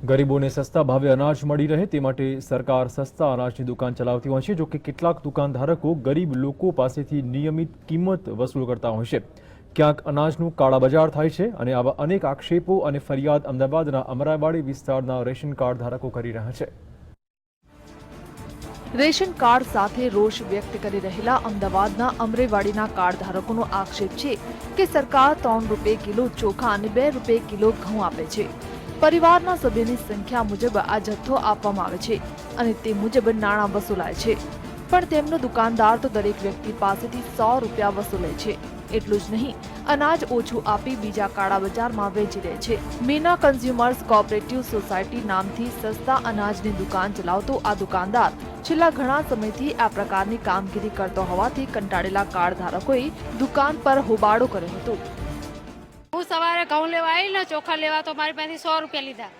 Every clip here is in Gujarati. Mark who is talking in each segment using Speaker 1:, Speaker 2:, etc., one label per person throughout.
Speaker 1: ગરીબોને સસ્તા ભાવે અનાજ મળી રહે તે માટે સરકાર સસ્તા અનાજની દુકાન ચલાવતી હોય છે જોકે કેટલાક દુકાનધારકો ગરીબ લોકો પાસેથી નિયમિત કિંમત વસૂલ કરતા હોય છે. ક્યાંક અનાજનું કાળાબજાર થાય છે અને આવા અનેક આક્ષેપો અને ફરિયાદ અમદાવાદના અમરાવાડી વિસ્તારના રેશન કાર્ડ ધારકો કરી રહ્યા છે.
Speaker 2: રેશન કાર્ડ સાથે રોષ વ્યક્ત કરી રહેલા અમદાવાદના અમરેવાડીના કાર્ડ ધારકોનો આક્ષેપ છે કે સરકાર ત્રણ રૂપિયે કિલો ચોખા અને બે રૂપિયે કિલો ઘઉં આપે છે. પરિવારના સભ્યની સંખ્યા મુજબ આ જથ્થો આપવામાં આવે છે અને તે મુજબ નાણાં વસૂલાય છે. પણ તેમનો દુકાનદાર તો દરેક વ્યક્તિ પાસેથી સો રૂપિયા વસૂલે છે. એટલું જ નહીં, અનાજ ઓછું આપી બીજા કાળા બજારમાં વેચી દે છે. મીના કન્ઝ્યુમર્સ કોઓપરેટિવ સોસાયટી નામથી સસ્તા અનાજની દુકાન ચલાવતો આ દુકાનદાર છેલ્લા ઘણા સમયથી આ પ્રકારની કામગીરી કરતો હોવાથી કંટાળેલા કાર્ડ ધારકોએ દુકાન પર હોબાળો કર્યો હતો.
Speaker 3: હું સવારે ઘઉં લેવા આવી ને ચોખા લેવા તો મારી પાસેથી સો રૂપિયા લીધા.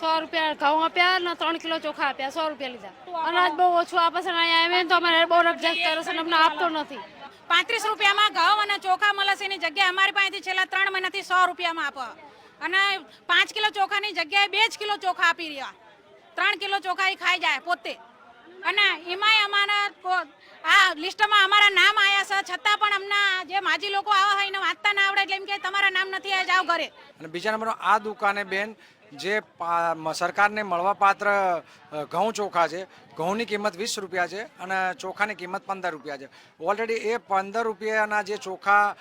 Speaker 3: સો રૂપિયા ઘઉં આપ્યા ને ત્રણ કિલો ચોખા આપ્યા સો રૂપિયા લીધા. અનાજ બહુ ઓછું આપે છે અહીંયા આવે તો અમારે બહુ રકઝક કરે છે ને અમને આપતો નથી.
Speaker 4: પાંત્રીસ રૂપિયામાં ઘઉં અને ચોખા મળે છે એની જગ્યાએ અમારી પાસેથી છેલ્લા ત્રણ મહિનાથી સો રૂપિયામાં આપો. અને પાંચ કિલો ચોખાની જગ્યાએ બે જ કિલો ચોખા આપી રહ્યા. ત્રણ કિલો ચોખા એ ખાઈ જાય પોતે. અને એમાંય અમારા આ લિસ્ટમાં અમારા નામ આવ્યા છે. છતાં પણ અમને જે માજી લોકો આવા હોય ને વાંચતા ના આવડે એટલે એમ કે તમારા નામ નથી આવ્યા જાઓ ઘરે.
Speaker 5: અને બીજા નંબરનો આ દુકાને બેન જે સરકારને મળવાપાત્ર ઘઉં ચોખા છે. ઘઉંની કિંમત વીસ રૂપિયા છે અને ચોખાની કિંમત પંદર રૂપિયા છે. ઓલરેડી એ પંદર રૂપિયાના જે ચોખા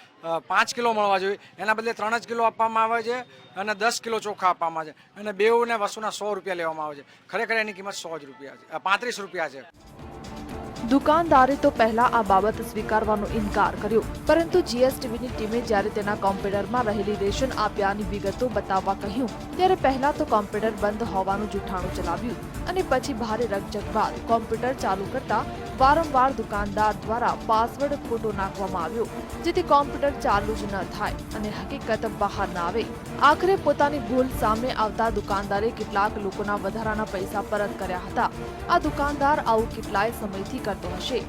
Speaker 5: પાંચ કિલો મળવા જોઈએ. એના બદલે ત્રણ જ કિલો આપવામાં આવે છે અને દસ કિલો ચોખા આપવામાં આવે છે. અને બેઉને વસ્તુના સો રૂપિયા લેવામાં આવે છે. ખરેખર એની કિંમત સો જ રૂપિયા છે પાંત્રીસ રૂપિયા છે.
Speaker 2: દુકાનદારે તો પહેલા આ બાબત સ્વીકારવાનો ઇનકાર કર્યો, પરંતુ જીએસટીવીની ટીમે જ્યારે તેના કોમ્પ્યુટરમાં રહેલી રેશન આપ્યાની વિગતો બતાવવા કહ્યું, ત્યારે પહેલા તો કોમ્પ્યુટર બંધ હોવાનું જૂઠાણું ચલાવ્યું અને પછી ભારે રકજક બાદ કોમ્પ્યુટર ચાલુ કરતા વારંવાર દુકાનદાર દ્વારા પાસવર્ડ ખોટો નાખવામાં આવ્યો, જેથી કોમ્પ્યુટર ચાલુ જ ન થાય અને હકીકત બહાર ના આવે. આખરે પોતાની ભૂલ સામે આવતા દુકાનદારે કેટલાક લોકોના વધારાના પૈસા પરત કર્યા હતા. આ દુકાનદાર આવું કેટલાય સમયથી કરતો હશે.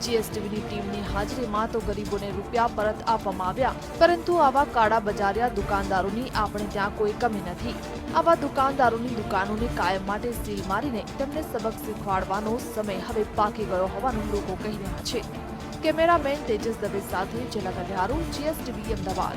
Speaker 2: જીએસટીવીની ટીમની હાજરીમાં તો ગરીબોને રૂપિયા પરત આપવામાં આવ્યા. પરંતુ આવા કાળા બજારિયા દુકાનદારોની આપણે ત્યાં કોઈ કમી નથી. આવા દુકાનદારોની દુકાનોને કાયમ માટે સીલ મારીને તેમને સબક શીખવાડવાનો સમય હવે પાકી ગયો હોવાનું લોકો કહી રહ્યા છે. કેમેરામેન તેજસ દવે સાથે જિલ્લા અઢારો જીએસટીવી અમદાવાદ.